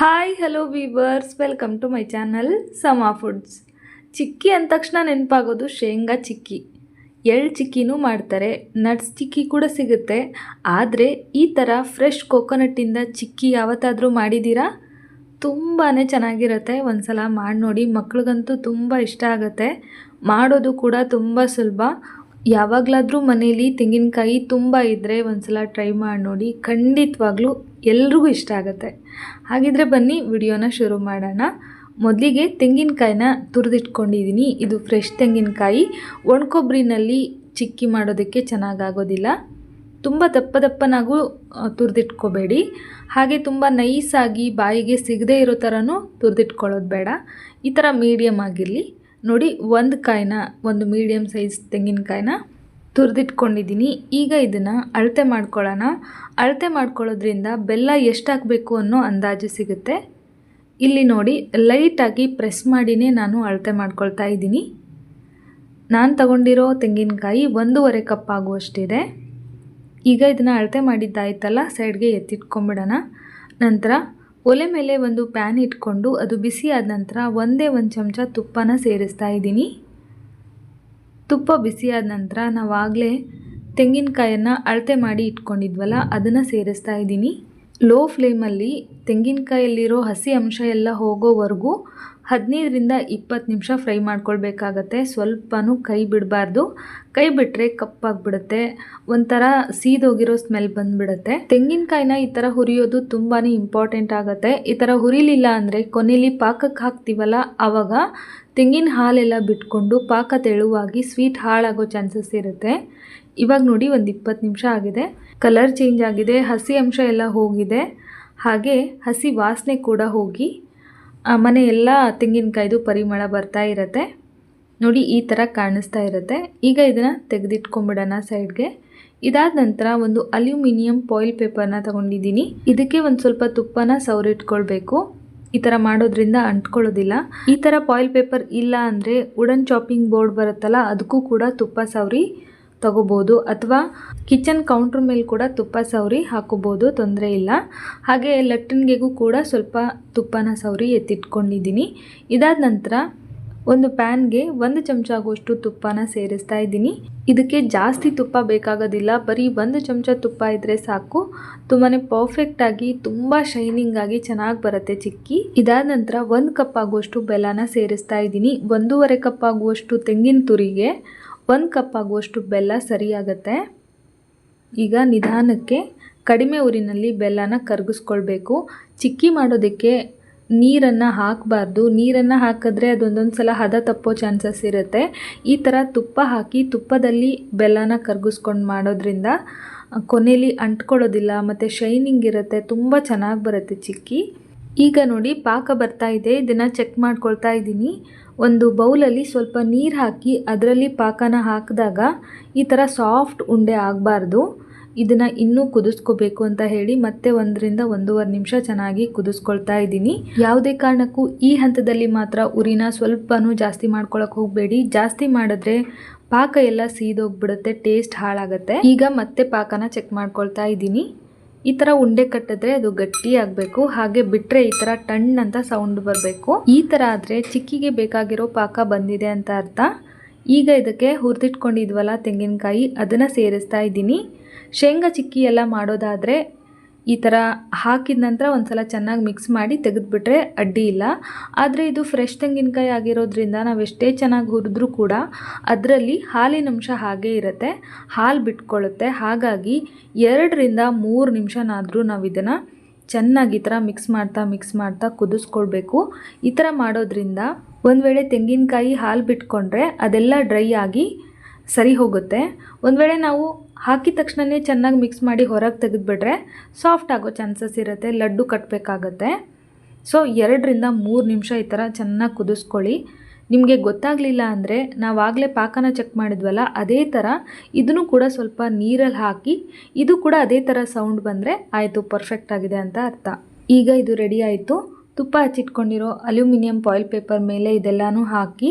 Hi hello viewers welcome to my channel Sama foods chikki ಅಂದ ತಕ್ಷಣ ನೆನಪಾಗೋದು ಶೇಂಗಾ ಚಿಕ್ಕಿ. ಎಳ್ಳು ಚಿಕ್ಕಿನೂ ಮಾಡ್ತಾರೆ ನಟ್ಸ್ ಚಿಕ್ಕಿ ಕೂಡ ಸಿಗುತ್ತೆ. ಆದರೆ ಈ ಥರ ಫ್ರೆಶ್ ಕೊಕೊನಟ್ಟಿಂದ ಚಿಕ್ಕಿ ಯಾವತ್ತಾದರೂ ಮಾಡಿದ್ದೀರಾ ತುಂಬಾ ಚೆನ್ನಾಗಿರುತ್ತೆ. ಒಂದು ಸಲ ಮಾಡಿ ನೋಡಿ ಮಕ್ಳಿಗಂತೂ ತುಂಬ ಇಷ್ಟ ಆಗುತ್ತೆ. ಮಾಡೋದು ಕೂಡ ತುಂಬ ಸುಲಭ. ಯಾವಾಗಲಾದರೂ ಮನೇಲಿ ತೆಂಗಿನಕಾಯಿ ತುಂಬ ಇದ್ದರೆ ಒಂದ್ಸಲ ಟ್ರೈ ಮಾಡಿ ನೋಡಿ. ಖಂಡಿತವಾಗ್ಲೂ ಎಲ್ರಿಗೂ ಇಷ್ಟ ಆಗುತ್ತೆ. ಹಾಗಿದ್ರೆ ಬನ್ನಿ, ವಿಡಿಯೋನ ಶುರು ಮಾಡೋಣ. ಮೊದಲಿಗೆ ತೆಂಗಿನಕಾಯಿನ ತುರಿದಿಟ್ಕೊಂಡಿದ್ದೀನಿ ಇದು ಫ್ರೆಶ್ ತೆಂಗಿನಕಾಯಿ. ಒಣಕೊಬ್ಬರಿನಲ್ಲಿ ಚಿಕ್ಕಿ ಮಾಡೋದಕ್ಕೆ ಚೆನ್ನಾಗಾಗೋದಿಲ್ಲ. ತುಂಬ ದಪ್ಪ ದಪ್ಪನಾಗೂ ತುರಿದಿಟ್ಕೋಬೇಡಿ. ಹಾಗೆ ತುಂಬ ನೈಸಾಗಿ ಬಾಯಿಗೆ ಸಿಗದೇ ಇರೋ ಥರನೂ ತುರಿದಿಟ್ಕೊಳ್ಳೋದು ಬೇಡ. ಈ ಥರ ಮೀಡಿಯಮ್ ಆಗಿರಲಿ. ನೋಡಿ, ಒಂದು ಕಾಯಿನ, ಒಂದು ಮೀಡಿಯಮ್ ಸೈಜ್ ತೆಂಗಿನಕಾಯಿನ ತುರಿದಿಟ್ಕೊಂಡಿದ್ದೀನಿ. ಈಗ ಇದನ್ನು ಅಳತೆ ಮಾಡ್ಕೊಳ್ಳೋಣ. ಅಳತೆ ಮಾಡ್ಕೊಳ್ಳೋದ್ರಿಂದ ಬೆಲ್ಲ ಎಷ್ಟು ಹಾಕಬೇಕು ಅನ್ನೋ ಅಂದಾಜು ಸಿಗುತ್ತೆ. ಇಲ್ಲಿ ನೋಡಿ ಲೈಟಾಗಿ ಪ್ರೆಸ್ ಮಾಡಿನೇ ನಾನು ಅಳತೆ ಮಾಡ್ಕೊಳ್ತಾ ಇದ್ದೀನಿ. ನಾನು ತಗೊಂಡಿರೋ ತೆಂಗಿನಕಾಯಿ ಒಂದೂವರೆ ಕಪ್ ಆಗುವಷ್ಟಿದೆ. ಈಗ ಇದನ್ನು ಅಳತೆ ಮಾಡಿದ್ದಾಯ್ತಲ್ಲ ಸೈಡ್ಗೆ ಎತ್ತಿಟ್ಕೊಂಬಿಡೋಣ ನಂತರ ಒಲೆ ಮೇಲೆ ಒಂದು ಪ್ಯಾನ್ ಇಟ್ಕೊಂಡು ಅದು ಬಿಸಿ ಆದ ನಂತರ ಒಂದೇ ಒಂದು ಚಮಚ ತುಪ್ಪನ ಸೇರಿಸ್ತಾ ಇದ್ದೀನಿ. ತುಪ್ಪ ಬಿಸಿ ಆದ ನಂತರ ನಾವಾಗಲೇ ತೆಂಗಿನಕಾಯನ್ನು ಅಳತೆ ಮಾಡಿ ಇಟ್ಕೊಂಡಿದ್ವಲ್ಲ, ಅದನ್ನು ಸೇರಿಸ್ತಾ ಇದ್ದೀನಿ. ಲೋ ಫ್ಲೇಮಲ್ಲಿ ತೆಂಗಿನಕಾಯಲ್ಲಿರೋ ಹಸಿ ಅಂಶ ಎಲ್ಲ ಹೋಗೋವರೆಗೂ ಹದಿನೈದರಿಂದ ಇಪ್ಪತ್ತು ನಿಮಿಷ ಫ್ರೈ ಮಾಡ್ಕೊಳ್ಬೇಕಾಗತ್ತೆ. ಸ್ವಲ್ಪನೂ ಕೈ ಬಿಡಬಾರ್ದು. ಕೈ ಬಿಟ್ಟರೆ ಕಪ್ಪಾಗಿಬಿಡುತ್ತೆ. ಒಂಥರ ಸೀದೋಗಿರೋ ಸ್ಮೆಲ್ ಬಂದುಬಿಡುತ್ತೆ. ತೆಂಗಿನಕಾಯಿನ ಈ ಥರ ಹುರಿಯೋದು ತುಂಬಾ ಇಂಪಾರ್ಟೆಂಟ್ ಆಗುತ್ತೆ. ಈ ಥರ ಹುರಿಲಿಲ್ಲ ಅಂದರೆ ಕೊನೆಯಲ್ಲಿ ಪಾಕಕ್ಕೆ ಹಾಕ್ತೀವಲ್ಲ, ಆವಾಗ ತೆಂಗಿನ ಹಾಲೆಲ್ಲ ಬಿಟ್ಕೊಂಡು ಪಾಕ ತೆಳುವಾಗಿ ಸ್ವೀಟ್ ಹಾಳಾಗೋ ಚಾನ್ಸಸ್ ಇರುತ್ತೆ. ಇವಾಗ ನೋಡಿ ಒಂದು ಇಪ್ಪತ್ತು ನಿಮಿಷ ಆಗಿದೆ. ಕಲರ್ ಚೇಂಜ್ ಆಗಿದೆ. ಹಸಿ ಅಂಶ ಎಲ್ಲ ಹೋಗಿದೆ. ಹಾಗೆ ಹಸಿ ವಾಸನೆ ಕೂಡ ಹೋಗಿ ಮನೆ ಎಲ್ಲ ತೆಂಗಿನಕಾಯ್ದು ಪರಿಮಳ ಬರ್ತಾ ಇರುತ್ತೆ. ನೋಡಿ, ಈ ಥರ ಕಾಣಿಸ್ತಾ ಇರುತ್ತೆ. ಈಗ ಇದನ್ನು ತೆಗೆದಿಟ್ಕೊಂಬಿಡೋಣ ಸೈಡ್ಗೆ. ಇದಾದ ನಂತರ ಒಂದು ಅಲ್ಯೂಮಿನಿಯಂ ಫಾಯಿಲ್ ಪೇಪರ್ನ ತಗೊಂಡಿದ್ದೀನಿ. ಇದಕ್ಕೆ ಒಂದು ಸ್ವಲ್ಪ ತುಪ್ಪನ ಸವರಿಟ್ಕೊಳ್ಬೇಕು. ಈ ಥರ ಮಾಡೋದ್ರಿಂದ ಅಂಟ್ಕೊಳ್ಳೋದಿಲ್ಲ. ಈ ಥರ ಪಾಯಿಲ್ ಪೇಪರ್ ಇಲ್ಲ ಅಂದರೆ ವುಡನ್ ಚಾಪಿಂಗ್ ಬೋರ್ಡ್ ಬರುತ್ತಲ್ಲ, ಅದಕ್ಕೂ ಕೂಡ ತುಪ್ಪ ಸವರಿ. ತಗೋಬೋದು ಅಥವಾ ಕಿಚನ್ ಕೌಂಟ್ರ್ ಮೇಲೆ ಕೂಡ ತುಪ್ಪ ಸವರಿ ಹಾಕೋಬೋದು, ತೊಂದರೆ ಇಲ್ಲ. ಹಾಗೆ ಲಟ್ಟಣಿಗೆಗೂ ಕೂಡ ಸ್ವಲ್ಪ ತುಪ್ಪನ ಸವರಿ ಎತ್ತಿಟ್ಕೊಂಡಿದ್ದೀನಿ. ಇದಾದ ನಂತರ ಒಂದು ಪ್ಯಾನ್ಗೆ ಒಂದು ಚಮಚ ಆಗುವಷ್ಟು ತುಪ್ಪನ ಸೇರಿಸ್ತಾ ಇದ್ದೀನಿ. ಇದಕ್ಕೆ ಜಾಸ್ತಿ ತುಪ್ಪ ಬೇಕಾಗೋದಿಲ್ಲ. ಬರೀ ಒಂದು ಚಮಚ ತುಪ್ಪ ಇದ್ದರೆ ಸಾಕು. ತುಂಬಾ ಪರ್ಫೆಕ್ಟಾಗಿ ತುಂಬ ಶೈನಿಂಗ್ ಆಗಿ ಚೆನ್ನಾಗಿ ಬರುತ್ತೆ ಚಿಕ್ಕಿ. ಇದಾದ ನಂತರ ಒಂದು ಕಪ್ ಆಗುವಷ್ಟು ಬೆಲ್ಲನ ಸೇರಿಸ್ತಾ ಇದ್ದೀನಿ. ಒಂದೂವರೆ ಕಪ್ ಆಗುವಷ್ಟು ತೆಂಗಿನ ತುರಿಗೆ ಒಂದು ಕಪ್ ಆಗುವಷ್ಟು ಬೆಲ್ಲ ಸರಿಯಾಗತ್ತೆ. ಈಗ ನಿಧಾನಕ್ಕೆ ಕಡಿಮೆ ಊರಿನಲ್ಲಿ ಬೆಲ್ಲನ ಕರಗಿಸ್ಕೊಳ್ಬೇಕು. ಚಿಕ್ಕಿ ಮಾಡೋದಕ್ಕೆ ನೀರನ್ನು ಹಾಕಬಾರ್ದು. ನೀರನ್ನು ಹಾಕಿದ್ರೆ ಅದೊಂದೊಂದು ಸಲ ಹದ ತಪ್ಪೋ ಚಾನ್ಸಸ್ ಇರುತ್ತೆ. ಈ ಥರ ತುಪ್ಪ ಹಾಕಿ ತುಪ್ಪದಲ್ಲಿ ಬೆಲ್ಲನ ಕರಗಿಸ್ಕೊಂಡು ಮಾಡೋದ್ರಿಂದ ಕೊನೆಯಲ್ಲಿ ಅಂಟ್ಕೊಳ್ಳೋದಿಲ್ಲ, ಮತ್ತು ಶೈನಿಂಗ್ ಇರುತ್ತೆ, ತುಂಬ ಚೆನ್ನಾಗಿ ಬರುತ್ತೆ ಚಿಕ್ಕಿ. ಈಗ ನೋಡಿ ಪಾಕ ಬರ್ತಾ ಇದೆ. ಇದನ್ನು ಚೆಕ್ ಮಾಡ್ಕೊಳ್ತಾ ಇದ್ದೀನಿ. ಒಂದು ಬೌಲಲ್ಲಿ ಸ್ವಲ್ಪ ನೀರು ಹಾಕಿ ಅದರಲ್ಲಿ ಪಾಕನ ಹಾಕಿದಾಗ ಈ ಥರ ಸಾಫ್ಟ್ ಉಂಡೆ ಆಗಬಾರ್ದು. ಇದನ್ನು ಇನ್ನೂ ಕುದಿಸ್ಕೋಬೇಕು ಅಂತ ಹೇಳಿ ಮತ್ತೆ ಒಂದರಿಂದ ಒಂದೂವರೆ ನಿಮಿಷ ಚೆನ್ನಾಗಿ ಕುದಿಸ್ಕೊಳ್ತಾ ಇದ್ದೀನಿ. ಯಾವುದೇ ಕಾರಣಕ್ಕೂ ಈ ಹಂತದಲ್ಲಿ ಮಾತ್ರ ಉರಿನ ಸ್ವಲ್ಪನೂ ಜಾಸ್ತಿ ಮಾಡ್ಕೊಳಕ್ಕೆ ಹೋಗಬೇಡಿ. ಜಾಸ್ತಿ ಮಾಡಿದ್ರೆ ಪಾಕ ಎಲ್ಲ ಸೀದೋಗ್ಬಿಡುತ್ತೆ, ಟೇಸ್ಟ್ ಹಾಳಾಗುತ್ತೆ. ಈಗ ಮತ್ತೆ ಪಾಕನ ಚೆಕ್ ಮಾಡ್ಕೊಳ್ತಾ ಇದ್ದೀನಿ. ಈ ತರ ಉಂಡೆ ಕಟ್ಟಿದ್ರೆ ಅದು ಗಟ್ಟಿ ಆಗಬೇಕು. ಹಾಗೆ ಬಿಟ್ರೆ ಈ ತರ ಟಣ್ ಅಂತ ಸೌಂಡ್ ಬರಬೇಕು. ಈ ತರ ಆದ್ರೆ ಚಿಕ್ಕಿಗೆ ಬೇಕಾಗಿರೋ ಪಾಕ ಬಂದಿದೆ ಅಂತ ಅರ್ಥ. ಈಗ ಇದಕ್ಕೆ ಹುರಿದಿಟ್ಕೊಂಡಿದ್ವಲ್ಲ ತೆಂಗಿನಕಾಯಿ, ಅದನ್ನು ಸೇರಿಸ್ತಾ ಇದ್ದೀನಿ. ಶೇಂಗಾ ಚಿಕ್ಕಿ ಎಲ್ಲ ಮಾಡೋದಾದರೆ ಈ ಥರ ಹಾಕಿದ ನಂತರ ಒಂದು ಸಲ ಚೆನ್ನಾಗಿ ಮಿಕ್ಸ್ ಮಾಡಿ ತೆಗೆದುಬಿಟ್ರೆ ಅಡ್ಡಿ ಇಲ್ಲ. ಆದರೆ ಇದು ಫ್ರೆಶ್ ತೆಂಗಿನಕಾಯಿ ಆಗಿರೋದ್ರಿಂದ ನಾವು ಎಷ್ಟೇ ಚೆನ್ನಾಗಿ ಹುರಿದ್ರೂ ಕೂಡ ಅದರಲ್ಲಿ ಹಾಲಿನ ಅಂಶ ಹಾಗೇ ಇರುತ್ತೆ. ಹಾಲು ಬಿಟ್ಕೊಳ್ಳುತ್ತೆ ಹಾಗಾಗಿ ಎರಡರಿಂದ ಮೂರು ನಿಮಿಷನಾದರೂ ನಾವು ಇದನ್ನು ಚೆನ್ನಾಗಿ ಈ ಥರ ಮಿಕ್ಸ್ ಮಾಡ್ತಾ ಮಿಕ್ಸ್ ಮಾಡ್ತಾ ಕುದಿಸ್ಕೊಳ್ಬೇಕು. ಈ ಥರ ಮಾಡೋದ್ರಿಂದ ಒಂದು ವೇಳೆ ತೆಂಗಿನಕಾಯಿ ಹಾಲು ಬಿಟ್ಕೊಂಡ್ರೆ ಅದೆಲ್ಲ ಡ್ರೈ ಆಗಿ ಸರಿ ಹೋಗುತ್ತೆ. ಒಂದು ವೇಳೆ ನಾವು ಹಾಕಿದ ತಕ್ಷಣವೇ ಚೆನ್ನಾಗಿ ಮಿಕ್ಸ್ ಮಾಡಿ ಹೊರಗೆ ತೆಗೆದುಬಿಟ್ರೆ ಸಾಫ್ಟ್ ಆಗೋ ಚಾನ್ಸಸ್ ಇರುತ್ತೆ, ಲಡ್ಡು ಕಟ್ಟಬೇಕಾಗತ್ತೆ ಸೊ ಎರಡರಿಂದ ಮೂರು ನಿಮಿಷ ಈ ಥರ ಚೆನ್ನಾಗಿ ಕುದಿಸ್ಕೊಳ್ಳಿ. ನಿಮಗೆ ಗೊತ್ತಾಗಲಿಲ್ಲ ಅಂದರೆ ನಾವಾಗಲೇ ಪಾಕನ ಚೆಕ್ ಮಾಡಿದ್ವಲ್ಲ, ಅದೇ ಥರ ಇದನ್ನು ಕೂಡ ಸ್ವಲ್ಪ ನೀರಲ್ಲಿ ಹಾಕಿ, ಇದು ಕೂಡ ಅದೇ ಥರ ಸೌಂಡ್ ಬಂದರೆ ಆಯಿತು ಪರ್ಫೆಕ್ಟ್ ಆಗಿದೆ ಅಂತ ಅರ್ಥ. ಈಗ ಇದು ರೆಡಿ ಆಯಿತು. ತುಪ್ಪ ಹಚ್ಚಿಟ್ಕೊಂಡಿರೋ ಅಲ್ಯೂಮಿನಿಯಂ ಫಾಯಿಲ್ ಪೇಪರ್ ಮೇಲೆ ಇದೆಲ್ಲನೂ ಹಾಕಿ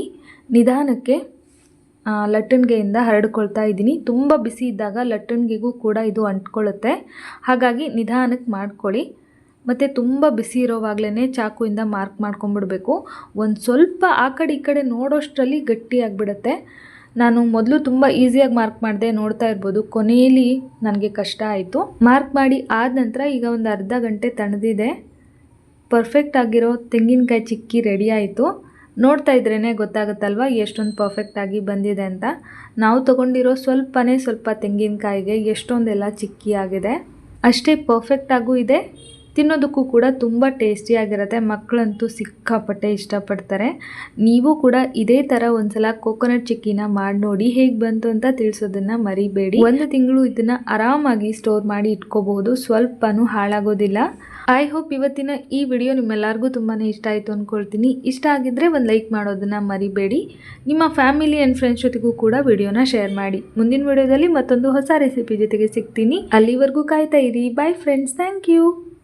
ನಿಧಾನಕ್ಕೆ ಲಟ್ಟಣಿಗೆಯಿಂದ ಹರಡ್ಕೊಳ್ತಾ ಇದ್ದೀನಿ. ತುಂಬ ಬಿಸಿ ಇದ್ದಾಗ ಲಟ್ಟಣಿಗೆಗೂ ಕೂಡ ಇದು ಅಂಟ್ಕೊಳ್ಳುತ್ತೆ. ಹಾಗಾಗಿ ನಿಧಾನಕ್ಕೆ ಮಾಡ್ಕೊಳ್ಳಿ. ಮತ್ತು ತುಂಬ ಬಿಸಿ ಇರೋವಾಗಲೇ ಚಾಕುವಿಂದ ಮಾರ್ಕ್ ಮಾಡ್ಕೊಂಬಿಡ್ಬೇಕು. ಒಂದು ಸ್ವಲ್ಪ ಆ ಕಡೆ ಈ ಕಡೆ ನೋಡೋಷ್ಟರಲ್ಲಿ ಗಟ್ಟಿಯಾಗಿಬಿಡುತ್ತೆ ನಾನು ಮೊದಲು ತುಂಬ ಈಸಿಯಾಗಿ ಮಾರ್ಕ್ ಮಾಡಿದೆ ನೋಡ್ತಾ ಇರ್ಬೋದು. ಕೊನೆಯಲ್ಲಿ ನನಗೆ ಕಷ್ಟ ಆಯಿತು. ಮಾರ್ಕ್ ಮಾಡಿ ಆದ ನಂತರ ಈಗ ಒಂದು ಅರ್ಧ ಗಂಟೆ ತಣದಿದೆ. ಪರ್ಫೆಕ್ಟ್ ಆಗಿರೋ ತೆಂಗಿನಕಾಯಿ ಚಿಕ್ಕಿ ರೆಡಿ ಆಯಿತು. ನೋಡ್ತಾ ಇದ್ರೇ ಗೊತ್ತಾಗುತ್ತಲ್ವ ಎಷ್ಟೊಂದು ಪರ್ಫೆಕ್ಟಾಗಿ ಬಂದಿದೆ ಅಂತ? ನಾವು ತಗೊಂಡಿರೋ ಸ್ವಲ್ಪನೇ ಸ್ವಲ್ಪ ತೆಂಗಿನಕಾಯಿಗೆ ಎಷ್ಟೊಂದೆಲ್ಲ ಚಿಕ್ಕಿ ಆಗಿದೆ. ಅಷ್ಟೇ ಪರ್ಫೆಕ್ಟಾಗೂ ಇದೆ. ತಿನ್ನೋದಕ್ಕೂ ಕೂಡ ತುಂಬ ಟೇಸ್ಟಿಯಾಗಿರುತ್ತೆ ಮಕ್ಕಳಂತೂ ಸಿಕ್ಕಾಪಟ್ಟೆ ಇಷ್ಟಪಡ್ತಾರೆ. ನೀವು ಕೂಡ ಇದೇ ಥರ ಒಂದ್ಸಲ ಕೋಕೋನಟ್ ಚಿಕ್ಕಿನ ಮಾಡಿ ನೋಡಿ ಹೇಗೆ ಬಂತು ಅಂತ ತಿಳಿಸೋದನ್ನ ಮರಿಬೇಡಿ. ಒಂದು ತಿಂಗಳು ಇದನ್ನು ಆರಾಮಾಗಿ ಸ್ಟೋರ್ ಮಾಡಿ ಇಟ್ಕೋಬಹುದು. ಸ್ವಲ್ಪನೂ ಹಾಳಾಗೋದಿಲ್ಲ. ಐ ಹೋಪ್ ಇವತ್ತಿನ ಈ ವಿಡಿಯೋ ನಿಮ್ಮೆಲ್ಲರಿಗೂ ತುಂಬಾ ಇಷ್ಟ ಆಯಿತು ಅಂದ್ಕೊಳ್ತೀನಿ ಇಷ್ಟ ಆಗಿದ್ದರೆ ಒಂದು ಲೈಕ್ ಮಾಡೋದನ್ನ ಮರಿಬೇಡಿ. ನಿಮ್ಮ ಫ್ಯಾಮಿಲಿ ಆ್ಯಂಡ್ ಫ್ರೆಂಡ್ಸ್ ಜೊತೆಗೂ ಕೂಡ ವಿಡಿಯೋನ ಶೇರ್ ಮಾಡಿ. ಮುಂದಿನ ವಿಡಿಯೋದಲ್ಲಿ ಮತ್ತೊಂದು ಹೊಸ ರೆಸಿಪಿ ಜೊತೆಗೆ ಸಿಗ್ತೀನಿ. ಅಲ್ಲಿವರೆಗೂ ಕಾಯ್ತಾ ಇರಿ. Bye friends thank you